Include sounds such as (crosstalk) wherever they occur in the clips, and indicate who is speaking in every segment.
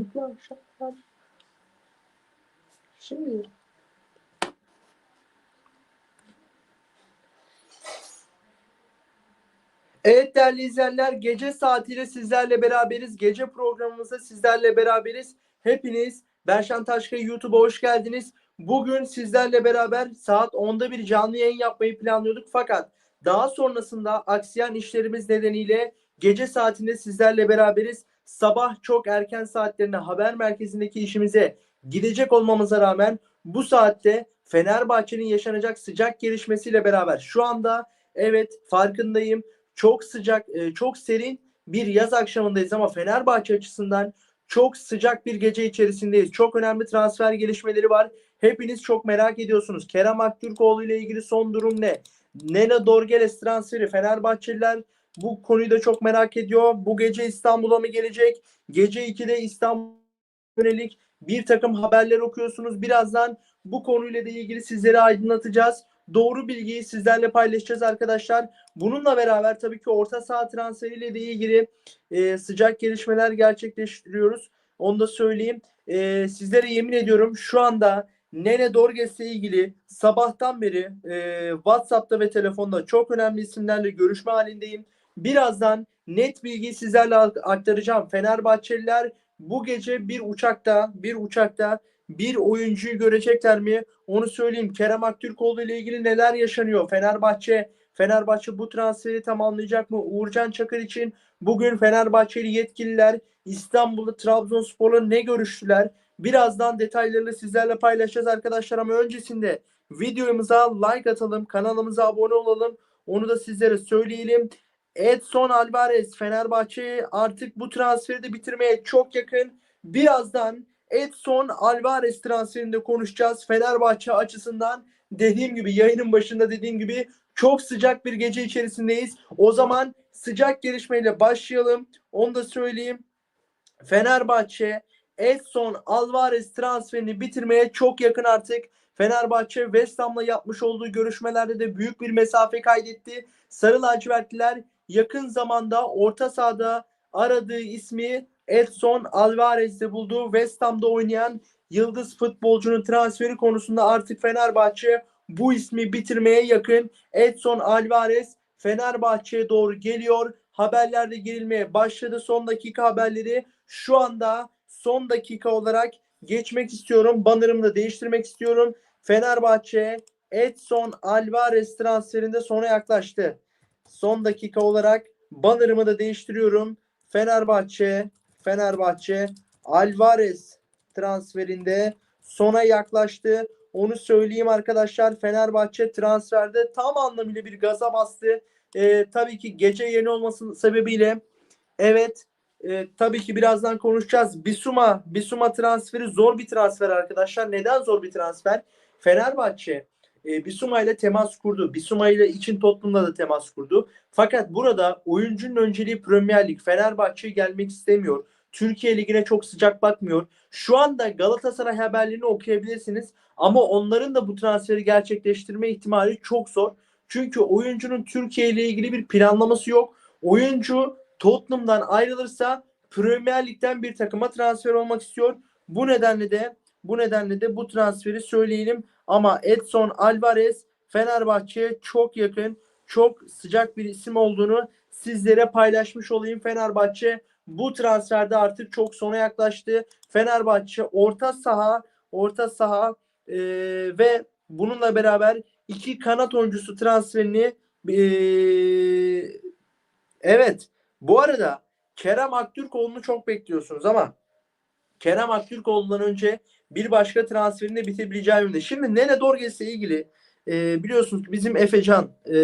Speaker 1: Akşamlar. Şimdi Evet değerli izleyenler gece saatiyle sizlerle beraberiz. Gece programımızda sizlerle beraberiz. Hepiniz Berşan Taşkaya YouTube'a hoş geldiniz. Bugün sizlerle beraber saat 10'da bir canlı yayın yapmayı planlıyorduk. Fakat daha sonrasında aksiyen işlerimiz nedeniyle gece saatinde sizlerle beraberiz. Sabah çok erken saatlerinde haber merkezindeki işimize gidecek olmamıza rağmen bu saatte Fenerbahçe'nin yaşanacak sıcak gelişmesiyle beraber şu anda evet farkındayım çok sıcak, e, çok serin bir yaz akşamındayız ama Fenerbahçe açısından çok sıcak bir gece içerisindeyiz. Çok önemli transfer gelişmeleri var. Hepiniz çok merak ediyorsunuz. Kerem Aktürkoğlu ile ilgili son durum ne? Nena Dorgeles transferi Fenerbahçeliler bu konuyu da çok merak ediyor. Bu gece İstanbul'a mı gelecek? Gece 2'de İstanbul yönelik bir takım haberler okuyorsunuz. Birazdan bu konuyla da ilgili sizlere aydınlatacağız. Doğru bilgiyi sizlerle paylaşacağız arkadaşlar. Bununla beraber tabii ki orta saha transferiyle de ilgili e, sıcak gelişmeler gerçekleştiriyoruz. Onu da söyleyeyim. E, sizlere yemin ediyorum şu anda Nene Dorges'le ilgili sabahtan beri e, WhatsApp'ta ve telefonda çok önemli isimlerle görüşme halindeyim. Birazdan net bilgiyi sizlerle aktaracağım. Fenerbahçeliler bu gece bir uçakta bir uçakta bir oyuncuyu görecekler mi? Onu söyleyeyim. Kerem Aktürkoğlu ile ilgili neler yaşanıyor? Fenerbahçe Fenerbahçe bu transferi tamamlayacak mı? Uğurcan Çakır için bugün Fenerbahçeli yetkililer İstanbul'da Trabzonspor'la ne görüştüler? Birazdan detaylarını sizlerle paylaşacağız arkadaşlar ama öncesinde videomuza like atalım, kanalımıza abone olalım. Onu da sizlere söyleyelim. Edson Alvarez Fenerbahçe artık bu transferi de bitirmeye çok yakın. Birazdan Edson Alvarez transferinde konuşacağız. Fenerbahçe açısından dediğim gibi yayının başında dediğim gibi çok sıcak bir gece içerisindeyiz. O zaman sıcak gelişmeyle başlayalım. Onu da söyleyeyim. Fenerbahçe Edson Alvarez transferini bitirmeye çok yakın artık. Fenerbahçe West Ham'la yapmış olduğu görüşmelerde de büyük bir mesafe kaydetti. Sarı lacivertliler yakın zamanda orta sahada aradığı ismi Edson Alvarez'de buldu. West Ham'da oynayan yıldız futbolcunun transferi konusunda artık Fenerbahçe bu ismi bitirmeye yakın. Edson Alvarez Fenerbahçe'ye doğru geliyor. Haberlerde girilmeye başladı. Son dakika haberleri şu anda son dakika olarak geçmek istiyorum. Bannerımı da değiştirmek istiyorum. Fenerbahçe Edson Alvarez transferinde sona yaklaştı. Son dakika olarak bannerımı da değiştiriyorum. Fenerbahçe Fenerbahçe Alvarez transferinde sona yaklaştı. Onu söyleyeyim arkadaşlar. Fenerbahçe transferde tam anlamıyla bir gaza bastı. Ee, tabii ki gece yeni olması sebebiyle evet e, tabii ki birazdan konuşacağız. Bisuma, Bisuma transferi zor bir transfer arkadaşlar. Neden zor bir transfer? Fenerbahçe e, Bisuma ile temas kurdu. Bisuma ile için Tottenham'da da temas kurdu. Fakat burada oyuncunun önceliği Premier Lig. Fenerbahçe gelmek istemiyor. Türkiye Ligi'ne çok sıcak bakmıyor. Şu anda Galatasaray haberlerini okuyabilirsiniz. Ama onların da bu transferi gerçekleştirme ihtimali çok zor. Çünkü oyuncunun Türkiye ile ilgili bir planlaması yok. Oyuncu Tottenham'dan ayrılırsa Premier Lig'den bir takıma transfer olmak istiyor. Bu nedenle de bu nedenle de bu transferi söyleyelim. Ama Edson Alvarez Fenerbahçe'ye çok yakın, çok sıcak bir isim olduğunu sizlere paylaşmış olayım. Fenerbahçe bu transferde artık çok sona yaklaştı. Fenerbahçe orta saha, orta saha e, ve bununla beraber iki kanat oyuncusu transferini e, evet bu arada Kerem Aktürkoğlu'nu çok bekliyorsunuz ama Kerem Aktürkoğlu'ndan önce bir başka transferini de bitebileceği yönünde. Şimdi Nene Dorges'le ilgili e, biliyorsunuz ki bizim Efecan e,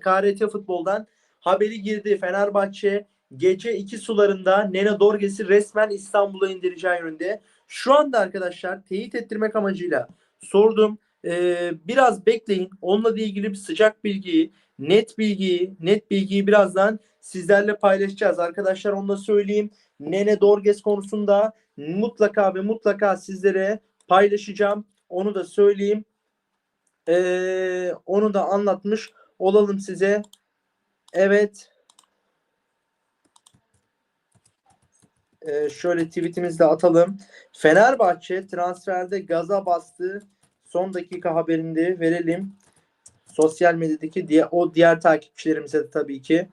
Speaker 1: KRT futboldan haberi girdi. Fenerbahçe gece iki sularında Nene Dorges'i resmen İstanbul'a indireceği yönünde. Şu anda arkadaşlar teyit ettirmek amacıyla sordum. Ee, biraz bekleyin. Onunla ilgili bir sıcak bilgiyi, net bilgiyi, net bilgiyi birazdan sizlerle paylaşacağız. Arkadaşlar onu da söyleyeyim. Nene Dorges konusunda mutlaka ve mutlaka sizlere paylaşacağım. Onu da söyleyeyim. Ee, onu da anlatmış olalım size. Evet. e, şöyle tweetimizi de atalım. Fenerbahçe transferde gaza bastı. Son dakika haberini de verelim. Sosyal medyadaki diye o diğer takipçilerimize de tabii ki.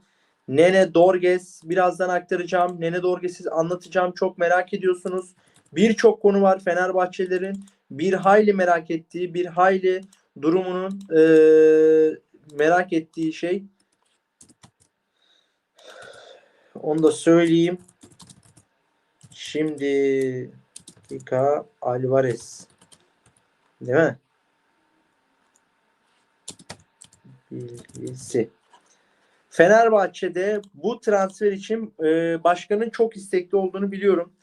Speaker 1: Nene Dorges birazdan aktaracağım. Nene Dorges'i anlatacağım. Çok merak ediyorsunuz. Birçok konu var Fenerbahçelerin bir hayli merak ettiği, bir hayli durumunun eee, merak ettiği şey. Onu da söyleyeyim. Şimdi Ika Alvarez. Değil mi? Bilgisi. Fenerbahçe'de bu transfer için e, başkanın çok istekli olduğunu biliyorum.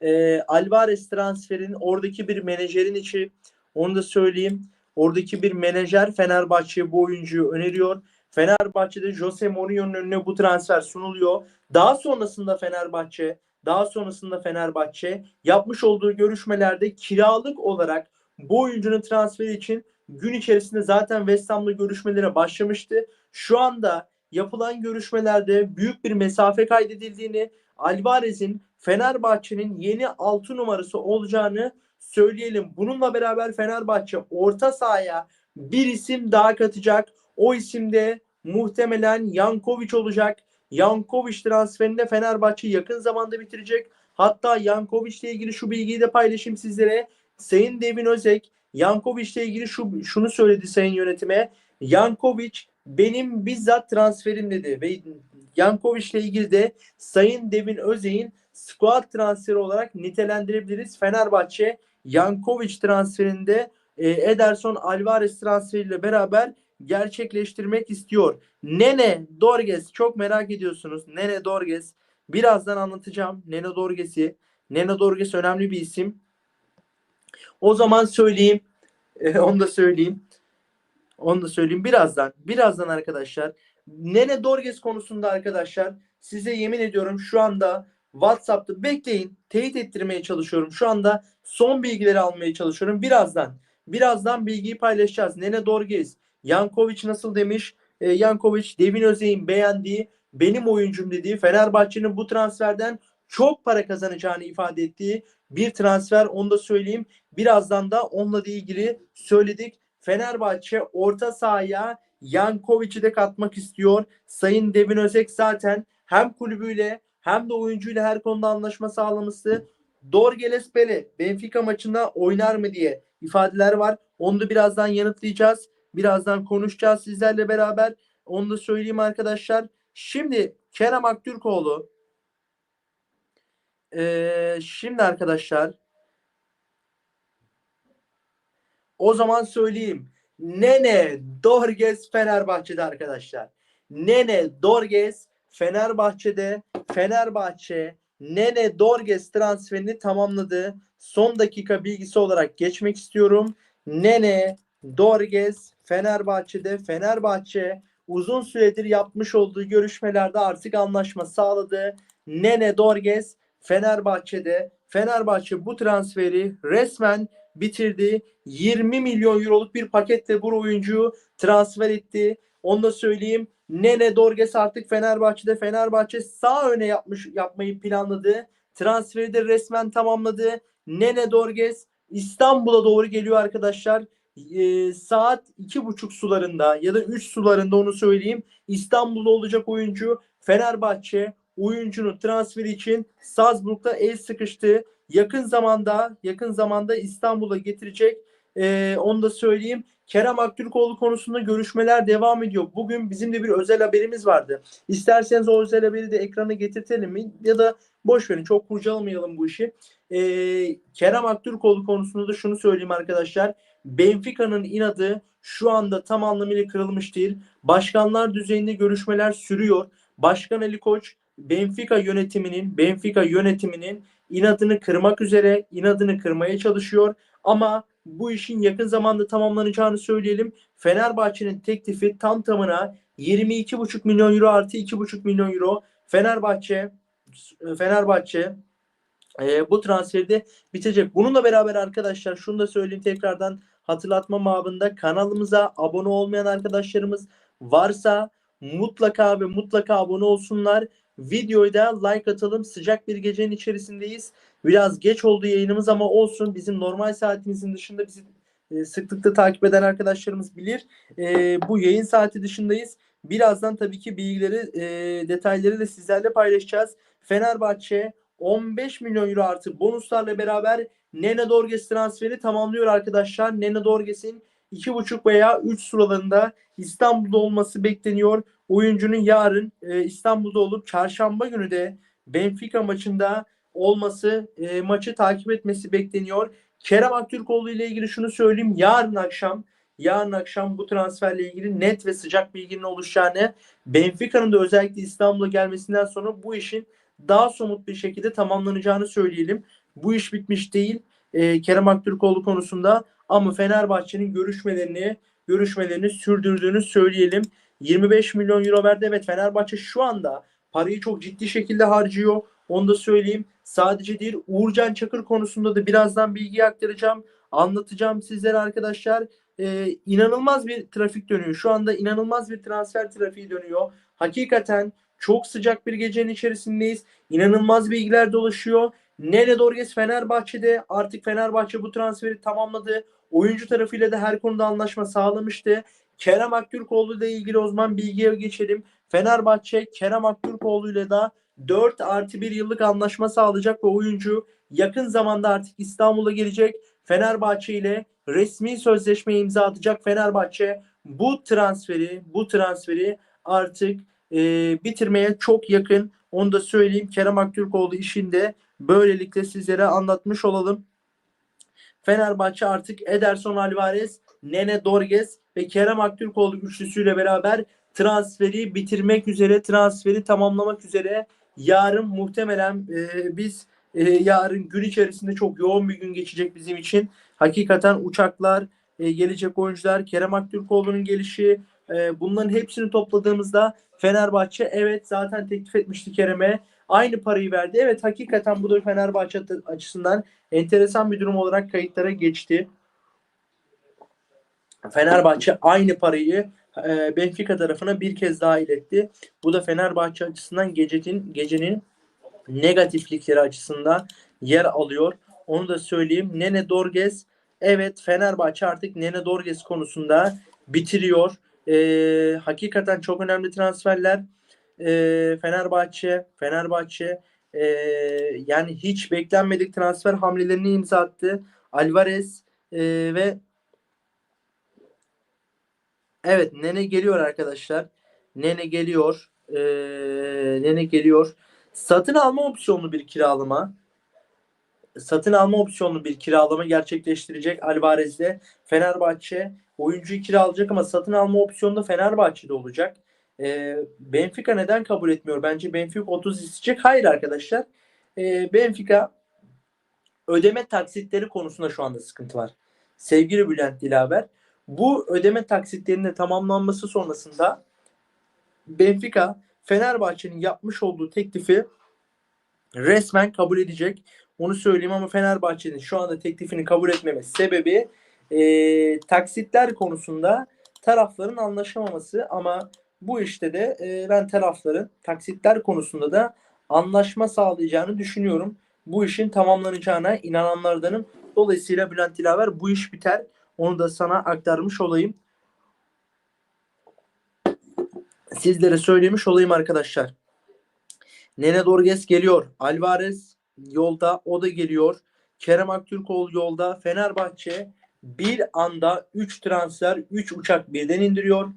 Speaker 1: E, Alvarez transferin oradaki bir menajerin içi onu da söyleyeyim. Oradaki bir menajer Fenerbahçe'ye bu oyuncuyu öneriyor. Fenerbahçe'de Jose Mourinho'nun önüne bu transfer sunuluyor. Daha sonrasında Fenerbahçe daha sonrasında Fenerbahçe yapmış olduğu görüşmelerde kiralık olarak bu oyuncunun transferi için gün içerisinde zaten West Ham'la görüşmelere başlamıştı. Şu anda yapılan görüşmelerde büyük bir mesafe kaydedildiğini, Alvarez'in Fenerbahçe'nin yeni 6 numarası olacağını söyleyelim. Bununla beraber Fenerbahçe orta sahaya bir isim daha katacak. O isim de muhtemelen Yankovic olacak. Yankovic transferinde Fenerbahçe yakın zamanda bitirecek. Hatta Yankovic ile ilgili şu bilgiyi de paylaşayım sizlere. Sayın Devin Özek Yankovic ile ilgili şu şunu söyledi sayın yönetime. Yankovic benim bizzat transferim dedi ve Yankovic ile ilgili de Sayın Devin Özek'in squad transferi olarak nitelendirebiliriz. Fenerbahçe Yankovic transferinde e, Ederson Alvarez transferiyle beraber gerçekleştirmek istiyor. Nene Dorges çok merak ediyorsunuz. Nene Dorges birazdan anlatacağım Nene Dorges'i. Nene Dorges önemli bir isim. O zaman söyleyeyim. E, (laughs) onu da söyleyeyim. Onu da söyleyeyim birazdan. Birazdan arkadaşlar. Nene Dorges konusunda arkadaşlar size yemin ediyorum şu anda WhatsApp'ta bekleyin. Teyit ettirmeye çalışıyorum. Şu anda son bilgileri almaya çalışıyorum. Birazdan. Birazdan bilgiyi paylaşacağız. Nene Dorges. Yankovic nasıl demiş? E, Yankovic Devin Özey'in beğendiği benim oyuncum dediği Fenerbahçe'nin bu transferden çok para kazanacağını ifade ettiği bir transfer onu da söyleyeyim. Birazdan da onunla ilgili söyledik. Fenerbahçe orta sahaya Yankovic'i de katmak istiyor. Sayın Devin Özek zaten hem kulübüyle hem de oyuncuyla her konuda anlaşma sağlaması. Dorgeles Bele Benfica maçında oynar mı diye ifadeler var. Onu da birazdan yanıtlayacağız. Birazdan konuşacağız sizlerle beraber. Onu da söyleyeyim arkadaşlar. Şimdi Kerem Aktürkoğlu ee, şimdi arkadaşlar o zaman söyleyeyim. Nene Dorges Fenerbahçe'de arkadaşlar. Nene Dorges Fenerbahçe'de Fenerbahçe Nene Dorges transferini tamamladı. Son dakika bilgisi olarak geçmek istiyorum. Nene Dorges Fenerbahçe'de Fenerbahçe uzun süredir yapmış olduğu görüşmelerde artık anlaşma sağladı. Nene Dorges Fenerbahçe'de Fenerbahçe bu transferi resmen bitirdi. 20 milyon euroluk bir paketle bu oyuncuyu transfer etti. Onu da söyleyeyim. Nene Dorges artık Fenerbahçe'de Fenerbahçe sağ öne yapmış yapmayı planladı. Transferi de resmen tamamladı. Nene Dorges İstanbul'a doğru geliyor arkadaşlar. Ee, saat iki buçuk sularında ya da üç sularında onu söyleyeyim. İstanbul'da olacak oyuncu Fenerbahçe oyuncunun transferi için Salzburg'da el sıkıştı. Yakın zamanda yakın zamanda İstanbul'a getirecek. Ee, onu da söyleyeyim. Kerem Aktürkoğlu konusunda görüşmeler devam ediyor. Bugün bizim de bir özel haberimiz vardı. İsterseniz o özel haberi de ekrana getirtelim mi? Ya da boş verin çok kurcalamayalım bu işi. Ee, Kerem Aktürkoğlu konusunda da şunu söyleyeyim arkadaşlar. Benfica'nın inadı şu anda tam anlamıyla kırılmış değil. Başkanlar düzeyinde görüşmeler sürüyor. Başkan Ali Koç Benfica yönetiminin Benfica yönetiminin inadını kırmak üzere inadını kırmaya çalışıyor ama bu işin yakın zamanda tamamlanacağını söyleyelim. Fenerbahçe'nin teklifi tam tamına 22,5 milyon euro artı 2,5 milyon euro. Fenerbahçe Fenerbahçe e, bu transferde bitecek. Bununla beraber arkadaşlar şunu da söyleyeyim tekrardan hatırlatma mabında kanalımıza abone olmayan arkadaşlarımız varsa mutlaka ve mutlaka abone olsunlar. Videoyu da like atalım. Sıcak bir gecenin içerisindeyiz. Biraz geç oldu yayınımız ama olsun. Bizim normal saatimizin dışında bizi e, sıklıkla takip eden arkadaşlarımız bilir. E, bu yayın saati dışındayız. Birazdan tabii ki bilgileri, e, detayları da sizlerle paylaşacağız. Fenerbahçe 15 milyon euro artı bonuslarla beraber Nene Dorges transferi tamamlıyor arkadaşlar. Nene Dorges'in 2,5 veya 3 sıralarında İstanbul'da olması bekleniyor. Oyuncunun yarın e, İstanbul'da olup çarşamba günü de Benfica maçında olması, e, maçı takip etmesi bekleniyor. Kerem Aktürkoğlu ile ilgili şunu söyleyeyim. Yarın akşam yarın akşam bu transferle ilgili net ve sıcak bilginin oluşacağını Benfica'nın da özellikle İstanbul'a gelmesinden sonra bu işin daha somut bir şekilde tamamlanacağını söyleyelim. Bu iş bitmiş değil. E, Kerem Aktürkoğlu konusunda ama Fenerbahçe'nin görüşmelerini görüşmelerini sürdürdüğünü söyleyelim. 25 milyon euro verdi. Evet Fenerbahçe şu anda parayı çok ciddi şekilde harcıyor. Onu da söyleyeyim. Sadece değil Uğurcan Çakır konusunda da birazdan bilgi aktaracağım. Anlatacağım sizlere arkadaşlar. Ee, inanılmaz bir trafik dönüyor. Şu anda inanılmaz bir transfer trafiği dönüyor. Hakikaten çok sıcak bir gecenin içerisindeyiz. İnanılmaz bilgiler dolaşıyor. Nene Dorges Fenerbahçe'de artık Fenerbahçe bu transferi tamamladı. Oyuncu tarafıyla da her konuda anlaşma sağlamıştı. Kerem Aktürkoğlu ile ilgili o zaman bilgiye geçelim. Fenerbahçe Kerem Aktürkoğlu ile de 4 artı 1 yıllık anlaşma sağlayacak ve oyuncu yakın zamanda artık İstanbul'a gelecek. Fenerbahçe ile resmi sözleşme imza atacak. Fenerbahçe bu transferi bu transferi artık e, bitirmeye çok yakın. Onu da söyleyeyim. Kerem Aktürkoğlu işinde böylelikle sizlere anlatmış olalım. Fenerbahçe artık Ederson Alvarez, Nene Dorges ve Kerem Aktürkoğlu üçlüsüyle beraber transferi bitirmek üzere, transferi tamamlamak üzere. Yarın muhtemelen e, biz e, yarın gün içerisinde çok yoğun bir gün geçecek bizim için. Hakikaten uçaklar, e, gelecek oyuncular, Kerem Aktürkoğlu'nun gelişi, e, bunların hepsini topladığımızda Fenerbahçe evet zaten teklif etmişti Kerem'e. Aynı parayı verdi. Evet hakikaten bu da Fenerbahçe açısından enteresan bir durum olarak kayıtlara geçti. Fenerbahçe aynı parayı e, Benfica tarafına bir kez daha iletti. Bu da Fenerbahçe açısından gecenin gecenin negatiflikleri açısından yer alıyor. Onu da söyleyeyim. Nene Dorges evet Fenerbahçe artık Nene Dorges konusunda bitiriyor. E, hakikaten çok önemli transferler. E, Fenerbahçe Fenerbahçe e, yani hiç beklenmedik transfer hamlelerini imza attı. Alvarez e, ve Evet Nene geliyor arkadaşlar. Nene geliyor. Ee, Nene geliyor. Satın alma opsiyonlu bir kiralama. Satın alma opsiyonlu bir kiralama gerçekleştirecek Alvarez'de. Fenerbahçe oyuncuyu kiralayacak ama satın alma opsiyonu da Fenerbahçe'de olacak. Ee, Benfica neden kabul etmiyor? Bence Benfica 30 isteyecek. Hayır arkadaşlar. Ee, Benfica ödeme taksitleri konusunda şu anda sıkıntı var. Sevgili Bülent Dilaver. Bu ödeme taksitlerinin tamamlanması sonrasında Benfica Fenerbahçe'nin yapmış olduğu teklifi resmen kabul edecek. Onu söyleyeyim ama Fenerbahçe'nin şu anda teklifini kabul etmemesi sebebi e, taksitler konusunda tarafların anlaşamaması ama bu işte de e, ben tarafların taksitler konusunda da anlaşma sağlayacağını düşünüyorum. Bu işin tamamlanacağına inananlardanım. Dolayısıyla Bülent Dilaver bu iş biter. Onu da sana aktarmış olayım. Sizlere söylemiş olayım arkadaşlar. Nene Dorges geliyor. Alvarez yolda. O da geliyor. Kerem Aktürkoğlu yolda. Fenerbahçe bir anda 3 transfer, 3 uçak birden indiriyor.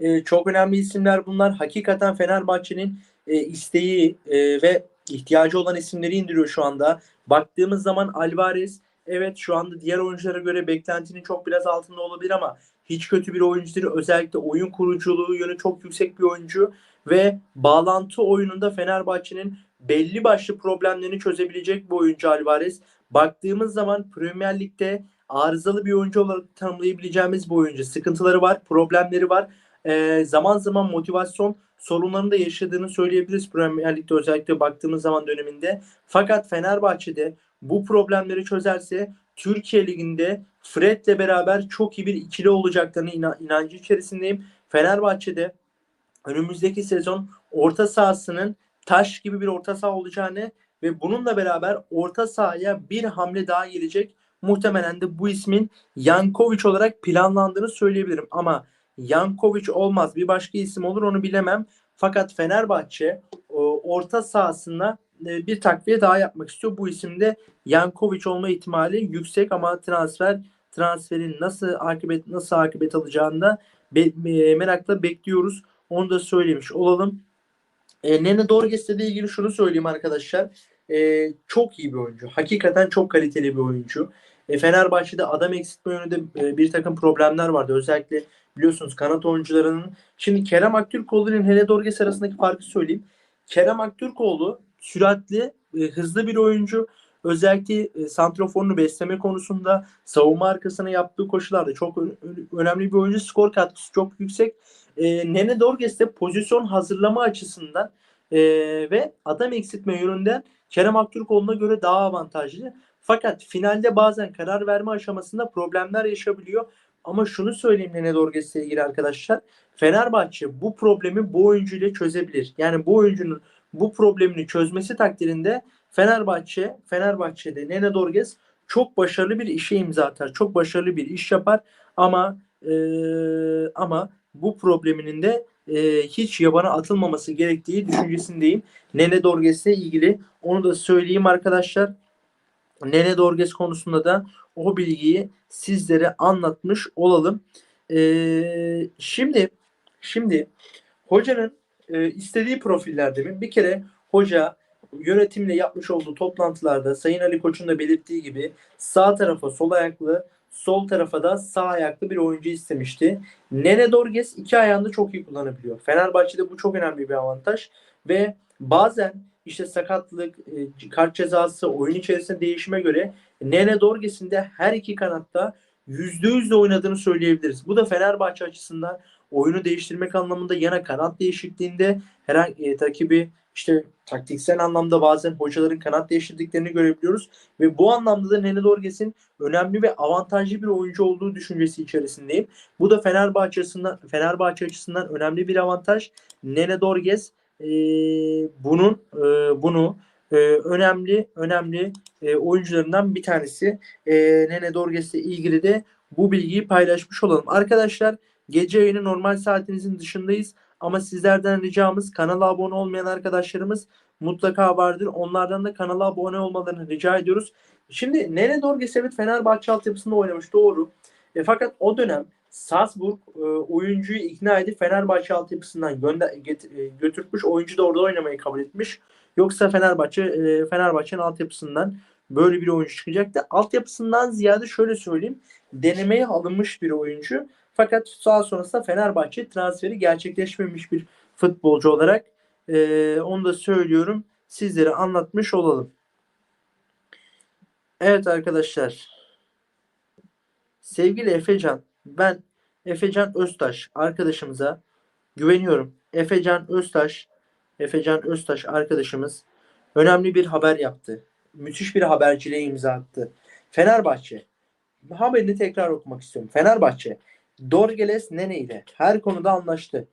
Speaker 1: Ee, çok önemli isimler bunlar. Hakikaten Fenerbahçe'nin e, isteği e, ve ihtiyacı olan isimleri indiriyor şu anda. Baktığımız zaman Alvarez evet şu anda diğer oyunculara göre beklentinin çok biraz altında olabilir ama hiç kötü bir oyuncu değil. Özellikle oyun kuruculuğu yönü çok yüksek bir oyuncu ve bağlantı oyununda Fenerbahçe'nin belli başlı problemlerini çözebilecek bir oyuncu Alvarez. Baktığımız zaman Premier Lig'de arızalı bir oyuncu olarak tanımlayabileceğimiz bu oyuncu. Sıkıntıları var, problemleri var. Ee, zaman zaman motivasyon sorunlarını da yaşadığını söyleyebiliriz Premier Lig'de özellikle baktığımız zaman döneminde. Fakat Fenerbahçe'de bu problemleri çözerse Türkiye Ligi'nde Fred'le beraber çok iyi bir ikili olacaklarını inancı içerisindeyim. Fenerbahçe'de önümüzdeki sezon orta sahasının taş gibi bir orta saha olacağını ve bununla beraber orta sahaya bir hamle daha gelecek. Muhtemelen de bu ismin Yankovic olarak planlandığını söyleyebilirim. Ama Yankovic olmaz bir başka isim olur onu bilemem. Fakat Fenerbahçe o, orta sahasında e, bir takviye daha yapmak istiyor. Bu isimde Yankovic olma ihtimali yüksek ama transfer transferin nasıl akıbet nasıl akıbet alacağını da e, merakla bekliyoruz. Onu da söylemiş olalım. E, Nene Dorges'le de ilgili şunu söyleyeyim arkadaşlar. E, çok iyi bir oyuncu. Hakikaten çok kaliteli bir oyuncu. E, Fenerbahçe'de adam eksiltme yönünde e, bir takım problemler vardı. Özellikle biliyorsunuz kanat oyuncularının. Şimdi Kerem Aktürkoğlu ile Nene Dorges arasındaki farkı söyleyeyim. Kerem Aktürkoğlu süratli, e, hızlı bir oyuncu. Özellikle e, santroforunu besleme konusunda savunma arkasına yaptığı koşularda çok önemli bir oyuncu. Skor katkısı çok yüksek. E, Nene Dorges de pozisyon hazırlama açısından e, ve adam eksiltme yönünden Kerem Aktürkoğlu'na göre daha avantajlı. Fakat finalde bazen karar verme aşamasında problemler yaşabiliyor. Ama şunu söyleyeyim Nene Dorges'le ilgili arkadaşlar. Fenerbahçe bu problemi bu oyuncuyla çözebilir. Yani bu oyuncunun bu problemini çözmesi takdirinde Fenerbahçe, Fenerbahçe'de Nene Dorges çok başarılı bir işe imza atar. Çok başarılı bir iş yapar ama e, ama bu probleminin de e, hiç yabana atılmaması gerektiği düşüncesindeyim. Nene Dorges'le ilgili onu da söyleyeyim arkadaşlar. Nene Dorges konusunda da o bilgiyi sizlere anlatmış olalım. Ee, şimdi şimdi hocanın e, istediği profillerde mi? Bir kere hoca yönetimle yapmış olduğu toplantılarda Sayın Ali Koç'un da belirttiği gibi sağ tarafa sol ayaklı, sol tarafa da sağ ayaklı bir oyuncu istemişti. Nene Dorges iki ayağını çok iyi kullanabiliyor. Fenerbahçe'de bu çok önemli bir avantaj ve bazen işte sakatlık, e, kart cezası, oyun içerisinde değişime göre Nene Dorges'in de her iki kanatta %100 de oynadığını söyleyebiliriz. Bu da Fenerbahçe açısından oyunu değiştirmek anlamında yana kanat değişikliğinde herhangi e, rakibi işte taktiksel anlamda bazen hocaların kanat değiştirdiklerini görebiliyoruz ve bu anlamda da Nene Dorges'in önemli ve avantajlı bir oyuncu olduğu düşüncesi içerisindeyim. Bu da Fenerbahçe açısından Fenerbahçe açısından önemli bir avantaj. Nene Dorges e, bunun e, bunu e, önemli önemli e, oyuncularından bir tanesi. E, Nene Dorges'le ilgili de bu bilgiyi paylaşmış olalım. Arkadaşlar gece yayını normal saatimizin dışındayız ama sizlerden ricamız kanala abone olmayan arkadaşlarımız mutlaka vardır. Onlardan da kanala abone olmalarını rica ediyoruz. Şimdi Nene Dorges evet Fenerbahçe altyapısında oynamış doğru. E, fakat o dönem Salzburg e, oyuncuyu ikna edip Fenerbahçe altyapısından gönder, get, e, götürtmüş. Oyuncu da orada oynamayı kabul etmiş. Yoksa Fenerbahçe e, Fenerbahçe'nin altyapısından böyle bir oyuncu çıkacaktı. Altyapısından ziyade şöyle söyleyeyim. Denemeye alınmış bir oyuncu. Fakat daha sonrasında Fenerbahçe transferi gerçekleşmemiş bir futbolcu olarak e, onu da söylüyorum. Sizlere anlatmış olalım. Evet arkadaşlar. Sevgili Efecan, ben Efecan Öztaş arkadaşımıza güveniyorum. Efecan Öztaş, Efecan Öztaş arkadaşımız önemli bir haber yaptı. Müthiş bir haberciliğe imza attı. Fenerbahçe, haberini tekrar okumak istiyorum. Fenerbahçe, Dorgeles Nene ile her konuda anlaştı.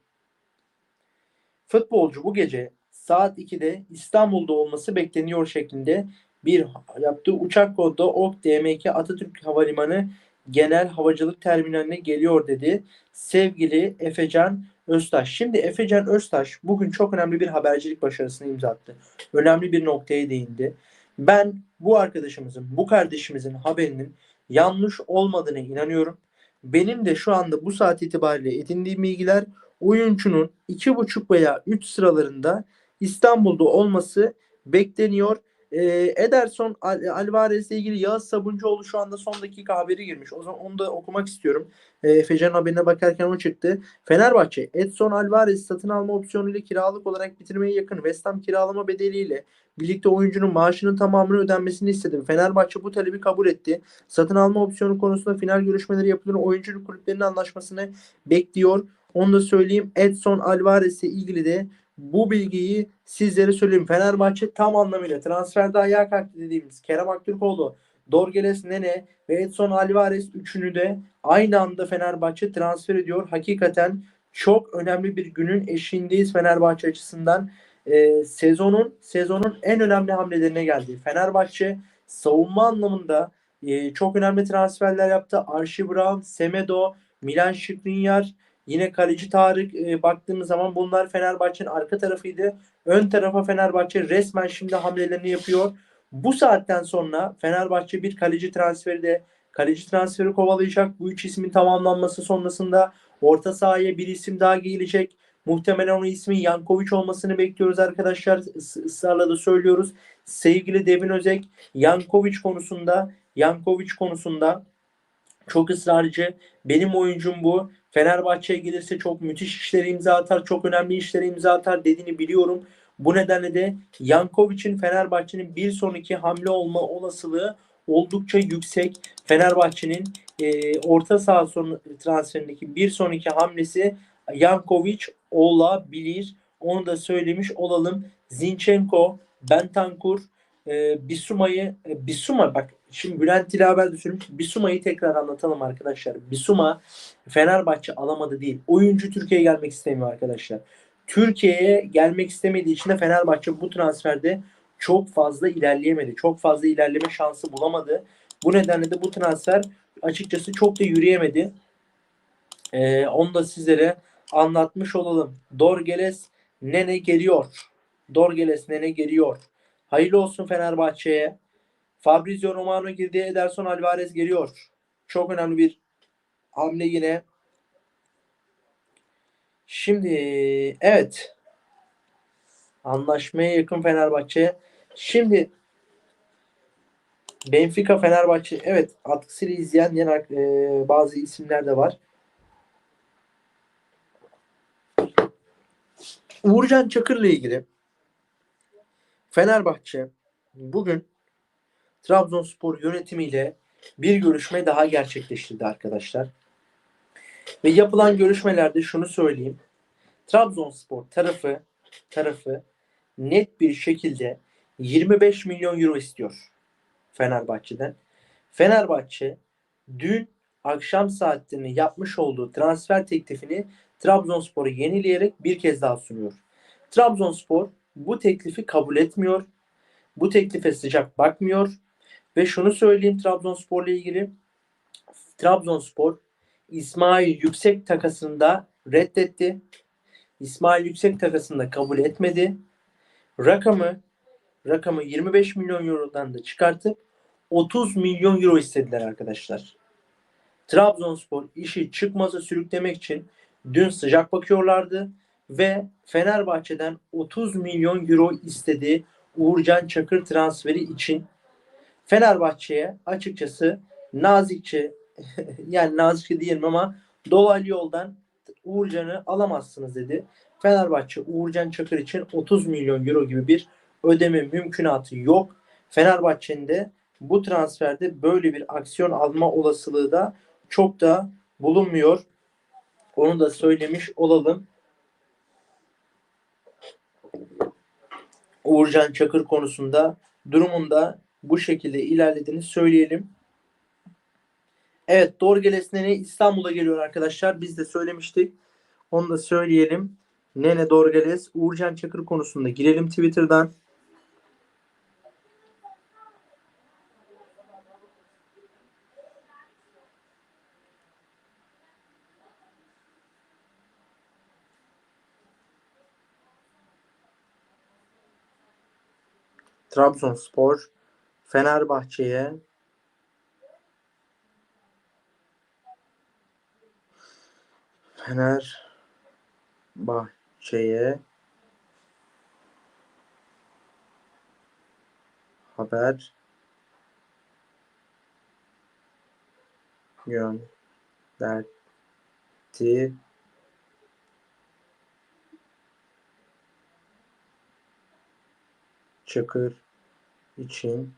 Speaker 1: Futbolcu bu gece saat 2'de İstanbul'da olması bekleniyor şeklinde bir yaptığı uçak kodu OK DMK Atatürk Havalimanı Genel Havacılık Terminaline geliyor dedi. Sevgili Efecan Öztaş. Şimdi Efecan Öztaş bugün çok önemli bir habercilik başarısını imza attı. Önemli bir noktaya değindi. Ben bu arkadaşımızın, bu kardeşimizin haberinin yanlış olmadığına inanıyorum. Benim de şu anda bu saat itibariyle edindiğim bilgiler oyuncunun 2,5 veya 3 sıralarında İstanbul'da olması bekleniyor. Ee, Ederson Al- Alvarez'le ilgili Yağız Sabuncuoğlu şu anda son dakika haberi girmiş. O zaman onu da okumak istiyorum. Ee, Efecan haberine bakarken o çıktı. Fenerbahçe Edson Alvarez satın alma opsiyonuyla kiralık olarak bitirmeye yakın West Ham kiralama bedeliyle birlikte oyuncunun maaşının tamamını ödenmesini istedi. Fenerbahçe bu talebi kabul etti. Satın alma opsiyonu konusunda final görüşmeleri yapılır. Oyuncu kulüplerinin anlaşmasını bekliyor. Onu da söyleyeyim. Edson Alvarez'le ilgili de bu bilgiyi sizlere söyleyeyim. Fenerbahçe tam anlamıyla transferde ayağa kalktı dediğimiz Kerem Aktürkoğlu, Dorgeles Nene ve Edson Alvarez üçünü de aynı anda Fenerbahçe transfer ediyor. Hakikaten çok önemli bir günün eşiğindeyiz Fenerbahçe açısından. e, sezonun sezonun en önemli hamlelerine geldi. Fenerbahçe savunma anlamında e, çok önemli transferler yaptı. Archie Brown, Semedo, Milan Skriniar, yine kaleci Tarık e, baktığımız zaman bunlar Fenerbahçe'nin arka tarafıydı. Ön tarafa Fenerbahçe resmen şimdi hamlelerini yapıyor. Bu saatten sonra Fenerbahçe bir kaleci transferi de kaleci transferi kovalayacak. Bu üç ismin tamamlanması sonrasında orta sahaya bir isim daha gelecek. Muhtemelen onun ismi Yankovic olmasını bekliyoruz arkadaşlar. Is- ısrarla da söylüyoruz. Sevgili Devin Özek Yankovic konusunda Yankovic konusunda çok ısrarcı. Benim oyuncum bu. Fenerbahçe'ye gelirse çok müthiş işlere imza atar. Çok önemli işlere imza atar dediğini biliyorum. Bu nedenle de Yankovic'in Fenerbahçe'nin bir sonraki hamle olma olasılığı oldukça yüksek. Fenerbahçe'nin e, orta saha sonu transferindeki bir sonraki hamlesi Yankovic olabilir. Onu da söylemiş olalım. Zinchenko, Bentancur, e, Bisuma'yı e, Bisuma bak şimdi Bülent Dilabel de. Bisuma'yı tekrar anlatalım arkadaşlar. Bisuma Fenerbahçe alamadı değil. Oyuncu Türkiye'ye gelmek istemiyor arkadaşlar. Türkiye'ye gelmek istemediği için de Fenerbahçe bu transferde çok fazla ilerleyemedi. Çok fazla ilerleme şansı bulamadı. Bu nedenle de bu transfer açıkçası çok da yürüyemedi. Ee, onu da sizlere anlatmış olalım. Dorgeles Nene geliyor. Dorgeles Nene geliyor. Hayırlı olsun Fenerbahçe'ye. Fabrizio Romano girdi. Ederson Alvarez geliyor. Çok önemli bir hamle yine. Şimdi evet. Anlaşmaya yakın Fenerbahçe. Şimdi Benfica Fenerbahçe evet atkısıyla izleyen diğer e, bazı isimler de var. Uğurcan Çakır'la ilgili Fenerbahçe bugün Trabzonspor yönetimiyle bir görüşme daha gerçekleştirdi arkadaşlar. Ve yapılan görüşmelerde şunu söyleyeyim. Trabzonspor tarafı tarafı net bir şekilde 25 milyon euro istiyor Fenerbahçe'den. Fenerbahçe dün akşam saatlerinde yapmış olduğu transfer teklifini Trabzonspor'u yenileyerek bir kez daha sunuyor. Trabzonspor bu teklifi kabul etmiyor. Bu teklife sıcak bakmıyor. Ve şunu söyleyeyim Trabzonspor'la ilgili. Trabzonspor İsmail Yüksek takasında reddetti. İsmail Yüksek takasında kabul etmedi. Rakamı rakamı 25 milyon eurodan da çıkartıp 30 milyon euro istediler arkadaşlar. Trabzonspor işi çıkmaza sürüklemek için dün sıcak bakıyorlardı ve Fenerbahçe'den 30 milyon euro istedi Uğurcan Çakır transferi için. Fenerbahçe'ye açıkçası nazikçe (laughs) yani nazikçe diyelim ama dolaylı yoldan Uğurcan'ı alamazsınız dedi. Fenerbahçe Uğurcan Çakır için 30 milyon euro gibi bir ödeme mümkünatı yok. Fenerbahçe'nin de bu transferde böyle bir aksiyon alma olasılığı da çok da bulunmuyor. Onu da söylemiş olalım. Uğurcan Çakır konusunda durumunda bu şekilde ilerlediğini söyleyelim. Evet Dorgeles Nene İstanbul'a geliyor arkadaşlar. Biz de söylemiştik. Onu da söyleyelim. Nene Dorgeles Uğurcan Çakır konusunda girelim Twitter'dan. Trabzonspor Fenerbahçe'ye Fenerbahçe'ye haber gönderdi. Çakır için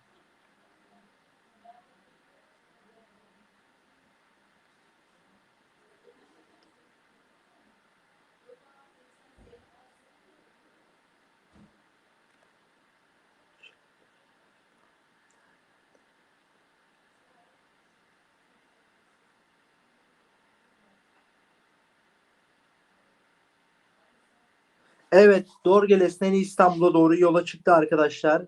Speaker 1: Evet, Dorgeles'ten İstanbul'a doğru yola çıktı arkadaşlar.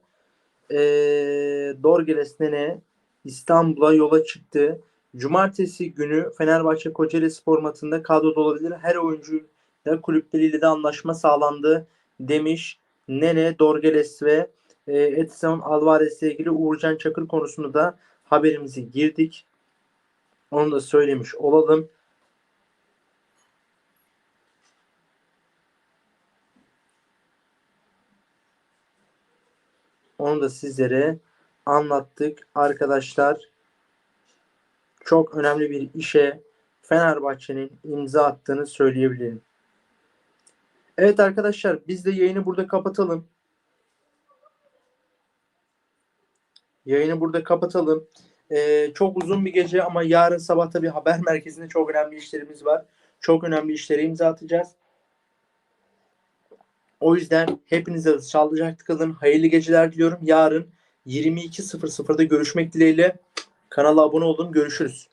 Speaker 1: Ee, Dorgeles Nene İstanbul'a yola çıktı. Cumartesi günü Fenerbahçe Kocaeli Spor maçında kadroda olabilir. Her oyuncuyla kulüpleriyle de anlaşma sağlandı demiş. Nene, Dorgeles ve e, Edson Alvarez ile ilgili Uğurcan Çakır konusunda da haberimizi girdik. Onu da söylemiş olalım. Onu da sizlere anlattık arkadaşlar. Çok önemli bir işe Fenerbahçe'nin imza attığını söyleyebilirim. Evet arkadaşlar biz de yayını burada kapatalım. Yayını burada kapatalım. Ee, çok uzun bir gece ama yarın sabah tabii haber merkezinde çok önemli işlerimiz var. Çok önemli işlere imza atacağız. O yüzden hepinize sağlıcakla kalın. Hayırlı geceler diliyorum. Yarın 22.00'da görüşmek dileğiyle. Kanala abone olun. Görüşürüz.